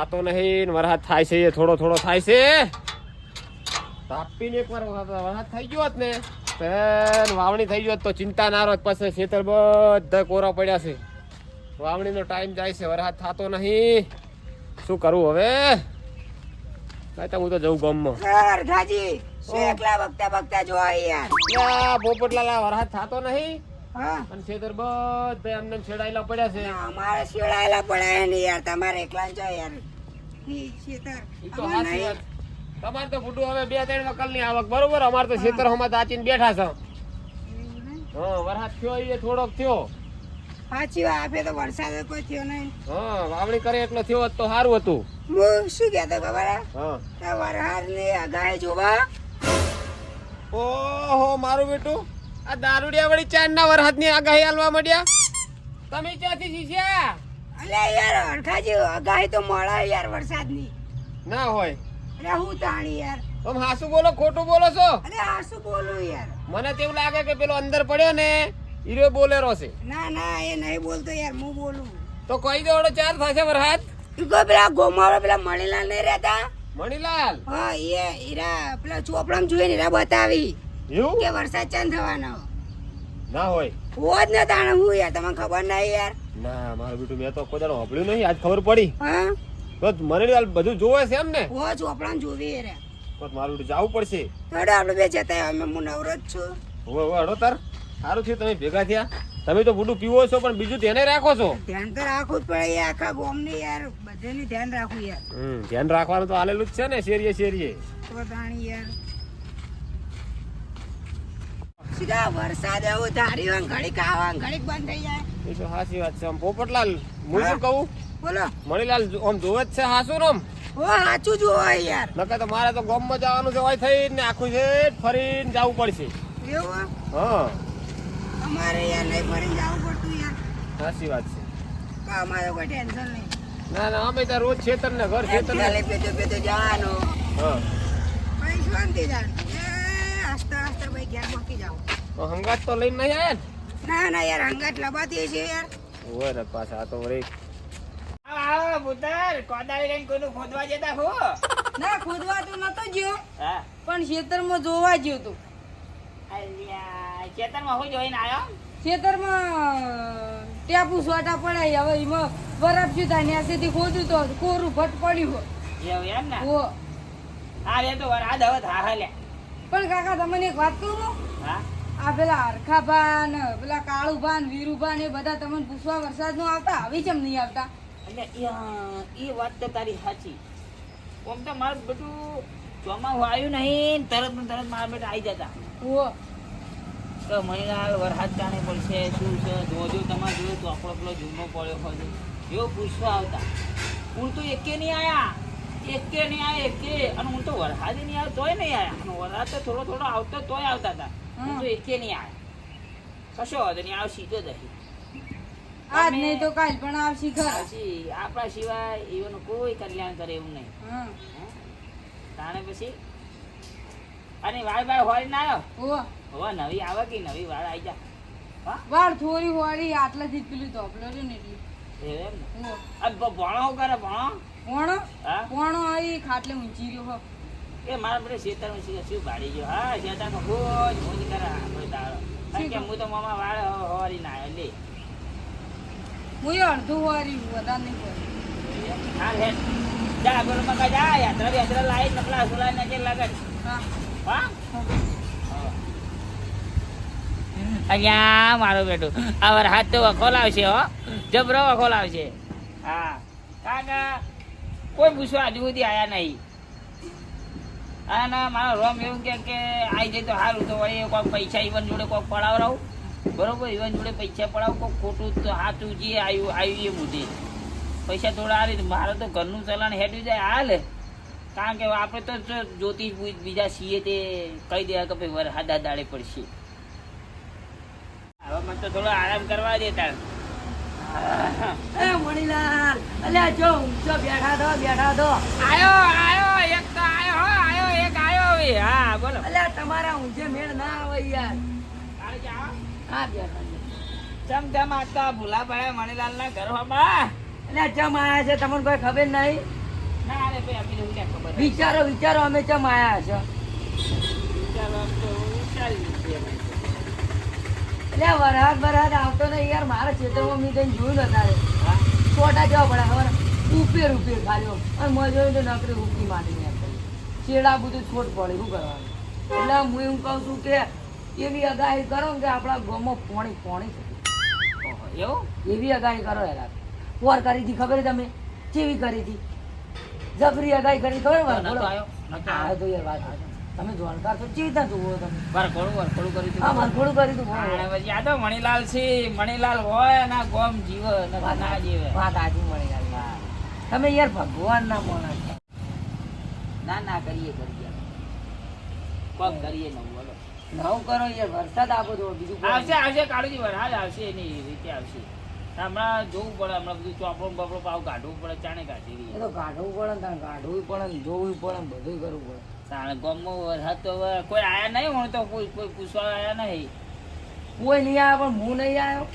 થતો નહીં વરસાદ થાય છે એ થોડો થોડો થાય છે. તાપીને એકવાર વરસાદ થઈ ગયો ને પેન વાવણી થઈ ગયો તો ચિંતા ના રહો પછી ખેતર બધા કોરા પડ્યા છે. વાવણીનો ટાઈમ જાય છે વરસાદ થતો નહીં. શું કરવું હવે? તો હું તો જઉં ગામમાં. પોપટલાલા વરસાદ થતો નહીં. હા. અને છેતર બધા એમ છેડાયેલા પડ્યા છે. અમારે છેડાયેલા પડ્યા ને યાર તમારે એકલા જ છો યાર. તમારે તો ફૂટું હવે બે ત્રણ વકલની આવક બરોબર? અમારે તો ખેતર હમણાં દાચીને બેઠા છો. હા વરસાદ થયો એ થોડોક થયો. સાચી વાત આપે તો વરસાદ કોઈ થયો નહીં. હા વાવણી કરે એટલો થયો તો સારું હતું. હું શું કહેતો ખબર હે? વરસાદ ને આગાહી જોવા. ઓહો મારું બેટું. આ દારૂડિયા વળી ચાંદ ના વરહદની આગાહી હાલવા મળ્યા તમે ક્યાંથી શીખ્યા? અલે યાર અણખાજી આગાહી તો મળે યાર વરસાદની. ના હોય. અરે હું તાણી યાર. તમે હાસુ બોલો ખોટું બોલો છો? અરે હાસુ બોલું યાર. મને તો એવું લાગે કે પેલો અંદર પડ્યો ને હીરો બોલેરો છે. ના ના એ નહીં બોલતો યાર હું બોલું. તો કહી દો ચાર થશે વરસાદ ઈ કોઈ પેલા ગોમાળો પેલા મણીલાલ નહીં રહેતા? મણીલાલ? હા એ હીરા પેલા ચોપડામાં જોઈને હીરા બતાવી. એવું? કે વરસાદ ચાંદ થવાનો. ના હોય. હોજ ને તાણે હું યાર તમને ખબર ના યાર. ના મારું બેટું મેં તો કોઈ દાડો સાંભળ્યું નહીં આજ ખબર પડી. હા? તો મને હાલ બધું જોવે છે એમ ને? હો ચોપડામાં જોવી રે. તો મારું બેટું જવું પડશે. હડો આપણે બે જતા. અમે હું જ છું. હવે હવે હડો તાર. સારું થયું તમે ભેગા થયા. તમે તો બુડું પીવો છો પણ બીજું ધ્યાને રાખો છો. ધ્યાન તો રાખવું જ પડે આખા ગોમ ને યાર બધાને ધ્યાન રાખવું યાર. હમ ધ્યાન રાખવાનું તો આલેલું જ છે ને શેરીએ શેરીએ. તો તાણી યાર. સીધા વરસાદ એવો ધારી હોય ઘડીક આવા ઘડીક બંધ થઈ જાય. એ તો સાચી વાત છે. આમ પોપટલાલ હું શું કહું? બોલો. મણીલાલ આમ જોવે જ છે હાસુ ને આમ? હો સાચું જોવા યાર. નકર તો મારે તો ગામમાં જવાનું છે હોય થઈને આખું છે ફરીને જવું પડશે. એવું હા. અમારે યાર નહીં ફરીને જવું પડતું યાર. સાચી વાત છે. અમારે કોઈ ટેન્શન નહીં. ના ના અમે તો રોજ ખેતર ને ઘર ખેતર ને પેજો પેતો જવાનું. હા. ભાઈ શાંતિ જાણ એ આસ્તા આસ્તા ભાઈ ઘેર મૂકી જાવ તો હંગાત તો લઈને નહીં આયા ના? ના યાર હંગાત લબાતી છે યાર. ઓય રે પાછા આ તો વરી આવો પુત્ર કોદાળી લઈને કોઈનું ખોદવા જતા હો. ના ખોદવા તો નતો ગયો હા. પણ ખેતરમાં જોવા ગયો તો. અલ્યા ખેતરમાં હું જોઈને આવ્યો ખેતરમાં ટેપુ સોટા પડ્યા હવે એમાં બરફ શું થાય સુધી ખોદું તો કોરું ભટ પડ્યું એવું એમ ને? હો. હા રે તો વરાદ હવે થા હાલ્યા પણ કાકા તમને એક વાત કહું હું? આ પેલા હરખાભા ને પેલા કાળુભા ને વીરુભા ને એ બધા તમને પૂછવા વરસાદ નો આવતા? આવી કેમ નહીં આવતા? એટલે ઈ વાત તો તારી સાચી. આમ તો મારું બધું ચોમાસું આવ્યું નહીં તરત તરત મારા બેટા આવી જતા. ઓ તો મહિના વરસાદ જાણે પડશે શું છે? જોજો તમારે જોયું આપણો પેલો જૂનો પડ્યો હોય એવો પૂછવા આવતા. હું તો એકે નહીં આવ્યા એકે નહીં આવ્યા એકે. અને હું તો વરસાદે નહીં આવ્યો તોય નહીં આવ્યા અને વરસાદ તો થોડો થોડો આવતો તોય આવતા હતા. હું તો એકે નહીં આવે. કશો વાંધો નહીં આવ તો દહી આજ નહીં તો કાલ પણ આવશી ઘર. આપણા સિવાય એવાનું કોઈ કલ્યાણ કરે એવું નહીં. તાણે પછી અને વાળ બાળ હોય ના આવ્યો હો હવે નવી આવે કે નવી વાળ આવી જા. વાળ થોડી હોળી આટલા થી પેલું ધોપલો રહ્યો ને એટલે. એમ ને? ભણો કરે ભણો? કોણો ભણો કોણો આવી ખાટલે ઊંચી રહ્યો હો. એ મારા બધે શેતરમાં શું શું ભાડી ગયો? હા શેતામાં રોજ મોજ કરે આપણે દાડો. કારણ કે હું તો મામા વાળ હોવારી ના લે. હું અડધું હોવારી વધારે નહીં હોરી. હા હે જા બોલો મકા જા યાત્રા યાત્રા લાઈ નકલા સુલાઈ ને જે લગન હા. હા? અહીંયા મારું બેટું? આ હાથ તો ખોલાવશે આવશે હો. જબરો ખોલાવશે હા. કારણ કે કોઈ પૂછવા હજુ સુધી આયા નહીં. હા ના મારો રોમ એવું કે કે આવી જાય તો સારું તો વળી કોઈક પૈસા ઈવન જોડે કોઈક પડાવરાવ. બરોબર ઈવન જોડે પૈસા પડાવ કોઈક ખોટું તો સાચું જે આવ્યું આવ્યું એ મુદ્દે પૈસા થોડા આ રીતે મારે તો ઘરનું ચલાણ હેડ્યું જાય હાલ. કારણ કે આપણે તો જ્યોતિષ બીજા છીએ તે કહી દે કે ભાઈ વરસાદ હાદા દાડે પડશે. હવે મને તો થોડો આરામ કરવા દે તાર એ મણીલાલ અલ્યા જો ઊંચો બેઠા દો બેઠા દો. આયો આયો એક તો આયો આયો એક આયો હા બોલો. અલ્યા તમારા ઊંચે મેળ ના આવે યાર. હા ચમ ચમ આ તો ભૂલા પડ્યા મણીલાલ ના ઘર બાબા અલ્યા ચમ આયા છે? તમને કોઈ ખબર નહીં? ભાઈ આપી ક્યાં ખબર વિચારો વિચારો અમે ચમ આયા છે. એટલે વરસાદ વરસાદ આવતો ને યાર. મારા ખેતરમાં મેં કઈ જોયું ને તારે હા? છોટા જવા પડે ખબર? ઉપેર ઉપેર ખાલી. અને મજા તો નકરી ઉપી માંડી શેડા બધું છોટ પડે શું કરવાનું? એટલે હું એમ કહું છું કે એવી અગાહી કરો કે આપણા ગામમાં પોણી પોણી છે. એવું? એવી અગાહી કરો યાર પોર કરી હતી ખબર તમે કેવી કરી હતી? જબરી અગાહી કરી ખબર તો બોલો. આવ્યો? તો યાર વાત તમે જોણકાર છો કેવી રીતના જુઓ તમે? વરઘોડું વરઘોડું કર્યું હતું. હા મનખોડું કરી પછી આ મણીલાલ છે મણીલાલ હોય ના ગોમ જીવે ના જીવે. વાત આજે ગઈ તમે યાર ભગવાન ના માણસ છો. ના ના કરીએ કરીએ. કોમ કરીએ નવું બોલો. નવું કરો યાર વરસાદ આપો તો બીજું આવશે આવશે કાળુજી વરસાદ આવશે એની રીતે આવશે. હમણાં જોવું પડે હમણાં બધું ચોપડો બપડો પાવ કાઢવું પડે ચાણે કાઢી રહી. તો કાઢવું પડે ને કાઢવું પડે ને જોવું પડે ને બધું કરવું પડે. તાણે ગામમાં વરસાદ તો કોઈ આયા નહીં હું તો કોઈ કોઈ પૂછવા આયા નહીં. કોઈ નહીં આવ્યા પણ હું નહીં આવ્યો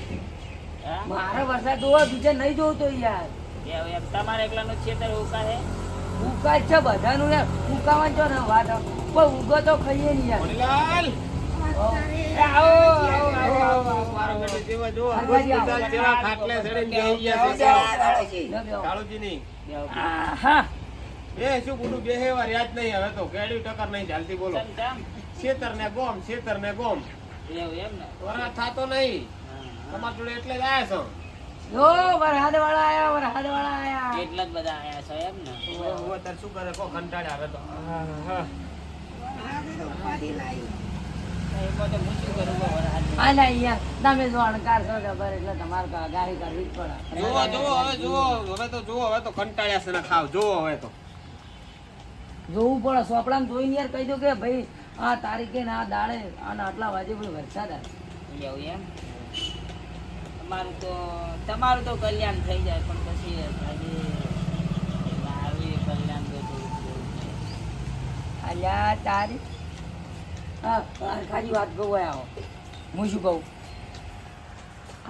હા? મારે વરસાદ જોવા બીજે નહીં જોવું તો યાર. કે હવે તમારે એકલાનો છેતર ઓછા છે ઉકાય છે બધાનું યાર. ઉકાવા છો ને વાત પણ ઉગો તો ખાઈએ નહીં યાર. મણીલાલ એ આવો આવો આવો આવો આવો. મારો બેટો જેવા જો હરવાજી આવો. બધા જેવા ખાટલે ચડીને બેહી ગયા છે જય ગણેશજી. લો બેહો. કાળુજીની. આહા. એ શું ગુડું બેહેવા યાદ નહીં હવે તો. કેડી ટકર નહીં ચાલતી બોલો. ચમ ચમ. ને ગોમ છેતર ને ગોમ. એવું એમ ને. વરા થાતો નહીં. તમારા જોડે એટલે જ આયા છો. જો વરસાદ વાળા આયા વરસાદ વાળા આયા. એટલા બધા આયા છો એમ ને? હવે હવે શું કરે? કો કંટાળ્યા હવે તો હા. હું જોવું પડે સોપડામાં જોઈને યાર કહી દો કે ભાઈ આ તારીખે ને આ દાડે આના આટલા વાજે પણ વરસાદ આવે. તમારું તો તમારું તો કલ્યાણ થઈ જાય પણ પછી હજી કલ્યાણ અલ્યા તારી? હા ખાલી વાત કહું હોય આવો. હું શું કહું?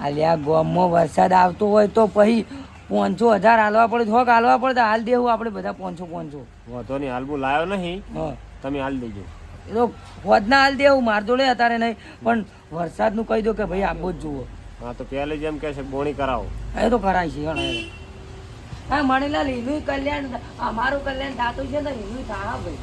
અલ્યા ગામમાં વરસાદ આવતો હોય તો પછી પાંચસો હજાર હાલવા પડે થોક હાલવા પડે તો હાલ દેવું આપણે બધા પાંચસો પાંચસો. વાંધો નહીં હાલ હું લાયો નહીં હા. તમે હાલ દેજો. એ તો વધના હાલ દેવું માર જોડે અત્યારે નહીં પણ વરસાદનું કહી દો કે ભાઈ આબો જ જુઓ. હા તો પહેલે જેમ કે છે બોણી કરાવો. એ તો કરાય છે. હા મણીલાલ એનું કલ્યાણ અમારું કલ્યાણ થતું છે ને એનું થા ભાઈ.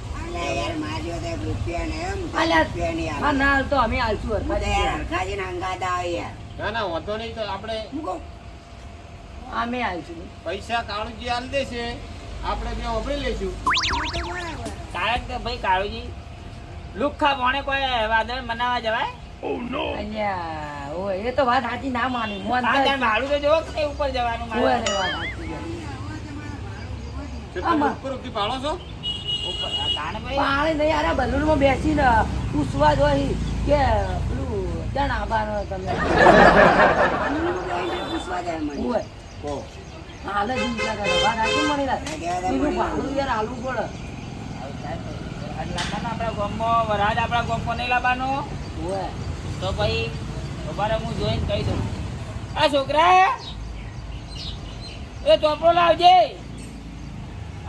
હા ના તો અમે હાલશું હું હરખાજી આવે યાર. ના ના વાંધો નહીં તો આપણે કહું, અમે હાલશું. પૈસા કાળુજી હાલ દેશે આપણે બે વાપરી લઈશું. આ કારણ કે ભાઈ કાળુજી લુખા ભણે કોઈ વાદળ મનાવા જવાય? અલ્યા ઓય એ તો વાત સાચી ના માની મોન આ ભાડું તો જોવો કે ઉપર જવાનું ઓય મારે રે વાત સાચી આમાં. ઉપર ઉઠી પાડો છો? ઉપર આ તાણે ભાઈ. પાણી નહીં અરે બલૂનમાં બેસીને પૂછવા જોઈ કે પેલું ક્યાં આભાર તમે. પૂછવા જાય મને. ઓય. કહો હાલ જ કરે વાત સાચી મળી એનું ભાડું યાર હાલવું પડે. આવું થાય ને. વરસાદ લાવવાનો આપણા ગામમાં વરસાદ આપણા ગામમાં નહીં લાવવાનો? ઓય. તો ભાઈ ઊભા હું જોઈને કહી દઉં. આ છોકરા એ ચોપડો લાવજે.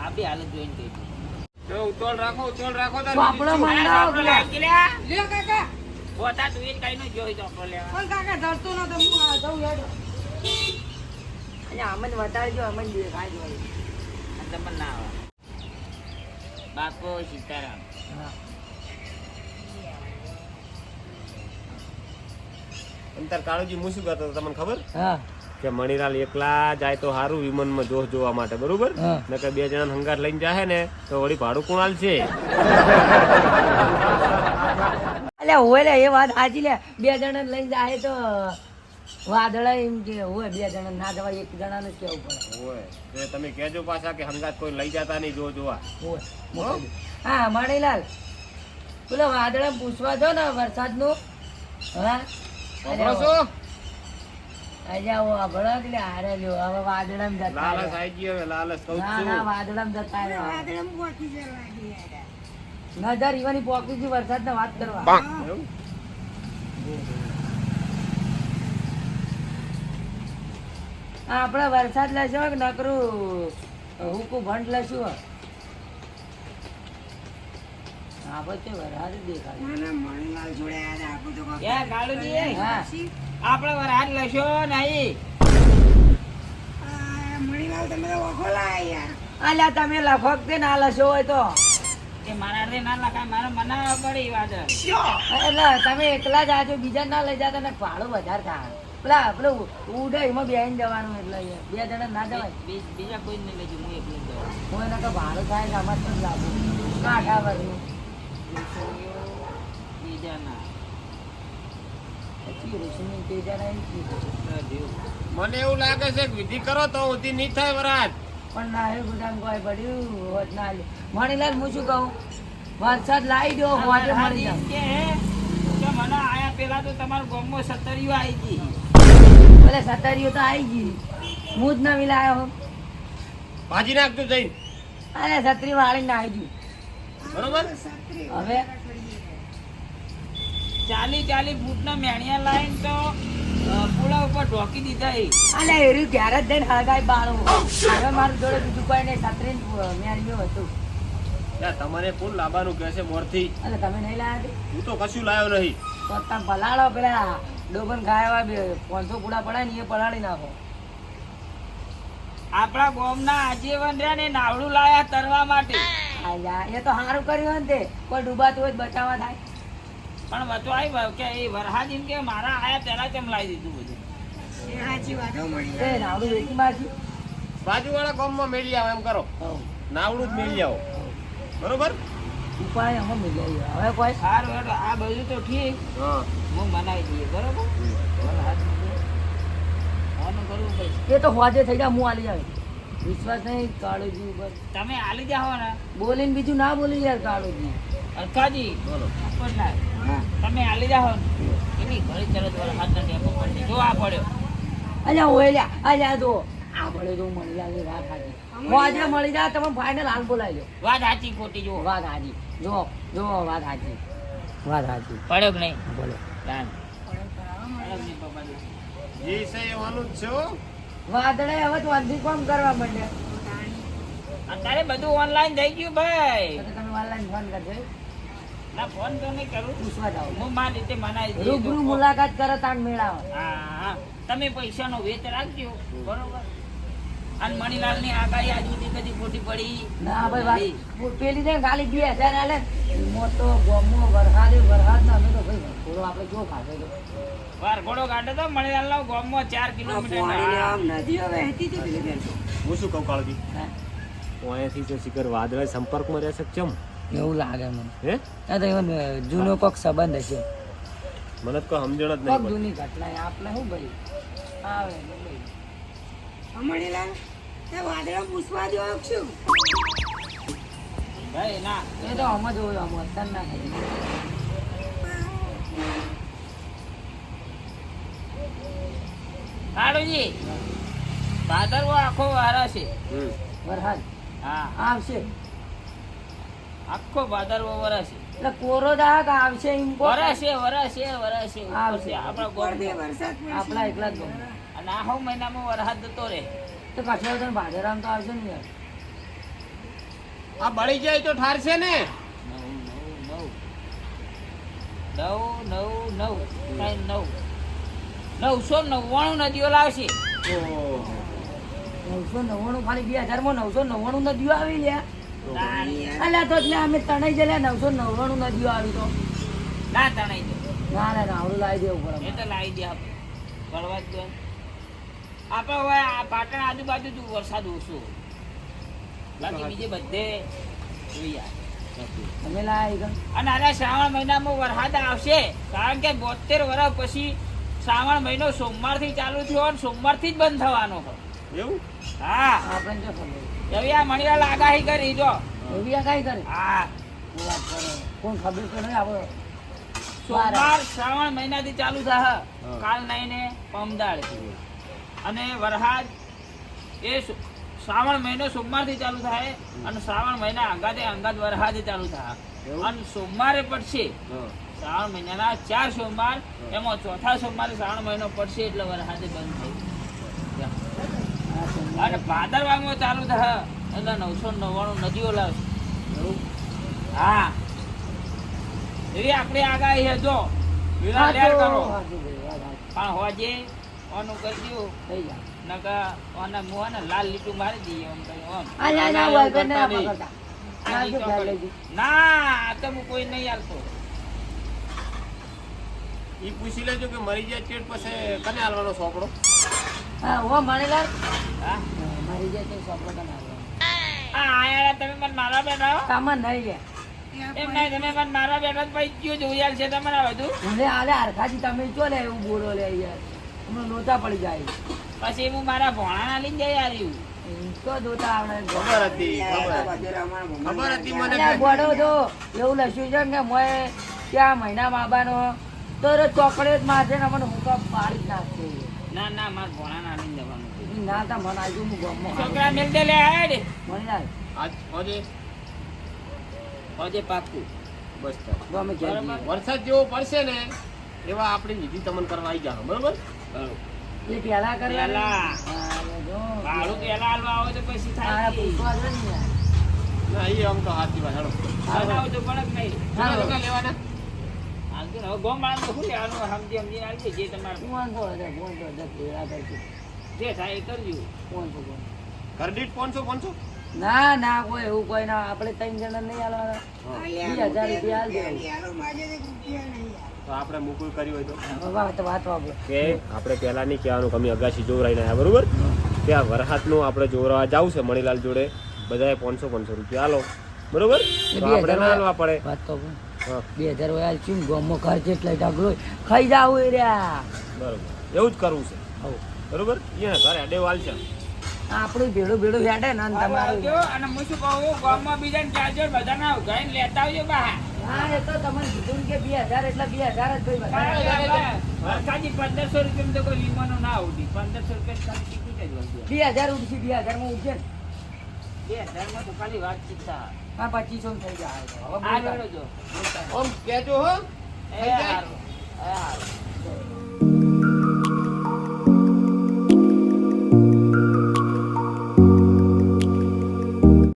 આ બી હાલત જોઈને કહી દઉં. ઉતોળ રાખો ઉતોળ રાખો ચોપડો બીજું. શું? મને આ ચોપડો લાવજે લ્યા. લ્યો કાકા. પોતા તું એ કઈ નો જોઈ ચોપડો લેવા. પણ કાકા ધરતો નતો હું જઉં હેડ. અલ્યા અમને બતાડજો અમને દેખાય જ વળી. આ તમને ના આવે. બાપો સીતારામ. હા. અને તાર કાળુજી હું શું કરતો તમને ખબર? કે મણીલાલ એકલા જાય તો સારું વિમાનમાં જોશ જોવા માટે બરોબર. નકર બે જણા હંગાર લઈને જાય ને તો વળી ભાડું કુણાલ છે અલ્યા હોય લે એ વાત સાચી લે. બે જણા લઈને જાય તો વાદળા એમ કે હોય બે જણા ના જવાય એક જણા ને કેવું પડે. ઓય તમે કહેજો પાછા કે હંગાત કોઈ લઈ જતા નહીં જો જોવા. હોય હા? મણીલાલ પેલો વાદળા પૂછવા દો ને વરસાદનું. હા? વાપરો છો? અલ્યા ઓ અભળો કે લે હારે લ્યો. હવે વાદળામાં જતા લાલચ રહ્યો. આવી હવે લાલચ કહું છું. ના વાદળામાં જતા રહ્યો. વાદળામાં પહોંચી જવા દે નજર ઈવાની પોકી ગઈ વરસાદને વાત કરવા? આપણે વરસાદ લેશો કે નકરું હુકુ ભંડ લેશું આપણે તો વરસાદ જ દેખાય ના, ના, મણીલાલ જોડે આયા હતા, આપણે તો કાંઈ ક્યાં કાળુજી હા આપણે વરહાદ લશો નહીં. આ મણીલાલ તમે તો ઓળખો લાયા તમે લફક તે ના લશો હોય તો. એ મારા હાથે ના લખાય મારે મનાવવા પડે એ વાત. એટલે તમે એકલા જ આજો બીજા ના લઈ જતા ને ભાડું વધારે થાય. પેલા પેલું ઉડે એમાં બેહીને જવાનું એટલે બે જણા ના જવાય. બીજા કોઈ નહીં લેજો હું એકલો જ હું એને તો ભાડું થાય ને અમારે તો લાગુ. કાંઠા વરનું બીજાના પછી ઋષિની તે એમ કીધું. મને એવું લાગે છે કે વિધિ કરો તો ઉધી નહીં થાય વરાત. પણ ના એ ગુદામ કોઈ પડ્યું હોત ના લે. મણીલાલ હું શું કહું? વરસાદ લાવી દો હોજે મળી જાવ કે કે મને આયા પેલા તો તમારા ગામમાં સત્તરીઓ આવી ગઈ. ભલે સતારીઓ તો આવી ગઈ. હું જ નવી લાવ્યો ભાજી નાખતું જઈ અરે છત્રી વાળી ના આવી બરોબર? હવે ચાલી ચાલી ફૂટના મેણિયા લાઈન તો પુલા ઉપર ઢોકી દીધા એ. અને એર્યું ત્યારે જ દઈને હળગાઈ બાળો. હવે મારું જોડે બીજું કોઈ નહીં છત્રી મેળ્યું હતું. તમારે ફૂલ લાવવાનું કહે છે મોરથી. એટલે તમે નહીં લાવ્યા તે? હું તો કશું લાવ્યો નહીં. તો તમે પલાળો પેલા ડોબન ખાયા બે પાંચસો પૂડા પડાય ને એ પલાળી નાખો. આપણા ગોમના આજીવન રહ્યા ને નાવડું લાયા તરવા માટે. આયા, એ તો સારું કર્યું હોય ને તે. કોઈ ડૂબાતું હોય બચાવવા થાય. પણ વચો આવી કે એ વરહાજી કે મારા આયા પહેલા કેમ લાવી દીધું બધું? એ સાચી વાત. એ નાવડું વેચી મારશું બાજુવાળા ગામમાં મેળી આવો એમ કરો. નાવડું જ મેળી આવો. બરોબર? ઉપાય અમે મિલાઈ હવે કોઈ સારું એટલે આ બધું તો ઠીક. હું. મનાવી દઈએ બરોબર? એ તો હોજે થઈ જાય હું આલી આવે વિશ્વાસ નહીં કાળુજી ઉપર. તમે આલી જાઓ ને. બોલીને બીજું ના બોલી યાર કાળુજી. અરખાજી બોલો. તમે આલી જાઓ ને. એની ઘડી વાળા હાથ નથી આપો પડી જો આ પડ્યો. અલ્યા ઓયલ્યા અલ્યા જો. આ પડ્યો તો મળી જાય વાત સાચી. હું આજે મળી જાય તમે ફાઇનલ હાલ બોલાવી લો વાત સાચી ખોટી જો. વાત સાચી. જો જો વાત સાચી. વાત હાજી પડ્યો કે નહીં? બોલો. જી છે એવાનું છે હો. વાદળે હવે તો અંધી કોમ કરવા માંડ્યા અત્યારે બધું ઓનલાઈન થઈ ગયું ભાઈ. તમે ઓનલાઈન ફોન કરજો ના ફોન તો નહીં કરું. પૂછવા જાઓ. હું મારી રીતે મનાવી રૂબરૂ મુલાકાત કરે તાણ મેળાવો હા તમે પૈસાનો વેચ રાખજો. બરોબર? અને મણીલાલની આગાહી આજ સુધી કદી ખોટી પડી ના ભાઈ વાત પેલી ને ખાલી બે હજાર આલે. મોટો ગોમો વરસાદે વરસાદ ના અમે તો ભાઈ થોડો આપણે જો ખાધો વાર ઘોડો કાઢો તો મણીલાલનો ગામમાં ચાર કિલોમીટર આમ નદીઓ વહેતી હતી પેલી બેન. હું શું કહું કાળજી? અહીંયાથી તો શિખર વાદળા સંપર્કમાં રહેશે કેમ? એવું લાગે મને. હે? આ તો એવો જૂનો કોક સંબંધ હશે મને તો કોઈ સમજણ જ નહીં જૂની ઘટના આપણે શું ભાઈ આવે ને તે વાદળા પૂછવા દો છું. ભાઈ ના. એ તો આમ જ હોય આમ અત્યાર ના થાય કાળુજી ભાદરવો આખો વારા છે. હમ. વરસાદ હા. આવશે આખો ભાદરવો વરસે એટલે કોરો દાગ આવશે. વરસે વરસે વરસે આવશે. આપણા પડદે ગામમાં વરસાદ પડશે. આપણા એકલા જ અને આ હો મહિનામાં વરસાદ જતો રહે તો પાછળ તો ભાદરામ તો આવશે ને યાર આ બળી જાય તો ઠારશે ને નવ નવ નવ નવ નવ નવ નવસો નવ્વાણું નદીઓ લાવશે નવસો નવ્વાણું ખાલી બે હજારમાં નવસો નવ્વાણું નદીઓ આવી લ્યા. અલ્યા તો એટલે અમે તણાઈ જલ્યા નવસો નવ્વાણું નદીઓ આવી તો. ના તણાઈ દે. ના ના ના આવડું લાવી દેવું પડે. એ તો લાવી દે આપણે. ભરવા જ દો. આપણે હવે આ પાટણ આજુબાજુ જ વરસાદ ઓછો. બાકી બીજે બધે તમે લાવી ગયો અને આના શ્રાવણ મહિનામાં વરસાદ આવશે કારણ કે બોતેર વર્ષ પછી શ્રાવણ મહિનો સોમવારથી ચાલુ થયો અને સોમવારથી જ બંધ થવાનો. એવું? હા. આપણે જો ખબર મણિલાલ આગાહી કરી જો. એવી આ કાંઈ હા. શું વાત કરે કોણ ખબર તો નહીં આપણે સોમવાર શ્રાવણ મહિનાથી ચાલુ થાય કાલ નહીં ને પમદાળ. અને વરસાદ એ શ્રાવણ મહિનો સોમવારથી ચાલુ થાય અને શ્રાવણ મહિના અંગાતે અંગાત વરસાદ ચાલુ થાય અને સોમવારે પડશે. શ્રાવણ મહિનાના ચાર સોમવાર એમાં ચોથા સોમવારે શ્રાવણ મહિનો પડશે એટલે વરહાદે બંધ થઈ અને ભાદરવામાં ચાલુ થાય. એટલે નવસો નવ્વાણું નદીઓ લાવશે હા. એવી આપણી આગાહી છે જો. કરો. પણ હોજે ઓનું કરજો થઈ જાય. ઓને લાલ લીટું મારી દઈએ એમ ઓમ. ના, તો હું કોઈ નહીં આલતો ઈ પૂછી લેજો કે મરી જાય ચેટ પછી કને આલવાનો સોપડો? હા, હો, મણિલાલ. હા? મારી જાય તો સોપડો. આ તમે મને મારવા બેઠા હો? કામમાં નહીં લે. એમ નહીં તમે મને મારા બેઠા પછી કયો આલ છે તમારા બધું. મને આલે હરખાજી તમે ચો લે એવું બોલો લે યાર. હમણાં લોચા પડી જાય. પછી હું મારા ભોણાના લઈને જઈ આવ્યું એમ તો દોતા આવડે. ખબર હતી ખબર હતી. મને ગોડો તો એવું લખ્યું છે કે મોય ત્યાં મહિના બાબાનો? તો રે ચોકલેટ મારશે ને મને હુકા પાડી જ નાખશે ના ના મારા ભોણાના લઈને જવાનું ના તા મને આજુ હું ગમો છોકરા મેલ દે લે હેડ મણિલાલ આજ હોજે. હોજે પાકું બસ તો. ગમે વરસાદ જેવો પડશે ને એવા આપણી વિધિ તમન કરવા આવી જાઓ. બરોબર? એ પેલા કરવા પેલા. ભાડું પેલા હાલવા આવે તો પછી થાય. ને એ આમ તો હાથી વાત. હેડો આવું તો પડે નહીં. લેવાના. શું લેવાનું? સમજી સમજીને જે તમારે પાંચસો થાય એ કરજો. પાંચસો, દીઠ પાંચસો પાંચસો? ના ના કોઈ એવું કોઈ ના આપણે ત્રણ જણા નહીં આલવાના હજાર રૂપિયા તો આપણે મુકુલ કર્યું હોય તો. વાત વાત કે આપણે પહેલા નહીં કહેવાનું કે અમે અગાશી જોવરાઈને આવ્યા બરોબર? ત્યાં વરસાદનું આપણે જોવરાવા જાવ છે મણીલાલ જોડે. બધાએ પાંચસો પાંચસો રૂપિયા આલો. બરોબર? તો આપણે ના હાલવા પડે. વાત તો બે હજાર વયા છું ગામમાં ખર્ચ એટલે ઢગલો ખાઈ જાવ એ રહ્યા. બરોબર. એવું જ કરવું છે. બરોબર? એને ઘરે અડે વાલ છે. આપણું ભેડું ભેડું હેડે ને અને તમારું. અને હું શું કહું ગામમાં બીજાને કહેજો બધાને ઉઘાઈને લેતા આવજો બહાર. હા એ તો તમને કીધું કે બે હજાર એટલે બે હજાર જ ભાઈ વધારે. વરસાદી પંદરસો રૂપિયા તો કોઈ લીમાનો ના ઉડી. પંદરસો રૂપિયા ખાલી ટિકિટ જ હોય. બે હજાર ઉઠશે બે હજારમાં ઉઠશે ને. બે હજારમાં તો ખાલી વાતચીત થાય હા પચીસો થઈ જાય. ઓમ કેજો હો. થઈ જાય?